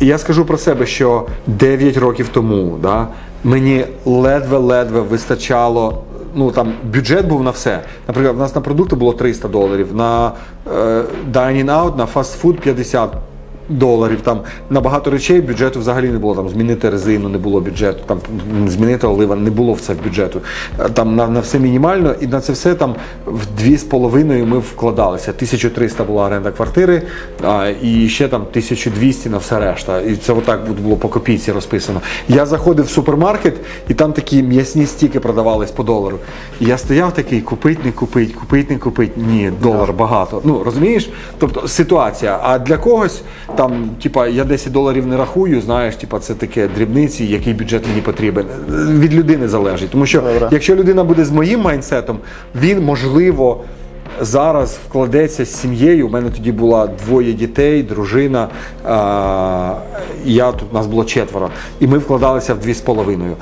Я скажу про себе, що 9 років тому да, мені ледве-ледве вистачало. Ну там бюджет був на все. Наприклад, у нас на продукти було 300 доларів, на е, dining out, на фастфуд 50 доларів. Там на багато речей бюджету взагалі не було. Там змінити резину не було бюджету, там змінити олива не було все в бюджету. Е, Там на, на все мінімально, і на це все там в дві з половиною ми вкладалися. 1300 була оренда квартири, а, і ще там 1200 на все решта. І це отак було по копійці розписано. Я заходив в супермаркет, і там такі м'ясні стіки продавались по долару. І я стояв такий, купить, не купить, купить, не купить. Ні, долар багато. Ну розумієш? Тобто ситуація. А для когось там, типа, я 10 доларів не рахую, знаєш, типа, це таке дрібниці, який бюджет мені потрібен. Від людини залежить. Тому що Добре. якщо людина буде з моїм майнсетом, він можливо. Зараз вкладеться з сім'єю. У мене тоді було двоє дітей, дружина. А, я тут нас було четверо, і ми вкладалися в дві з половиною.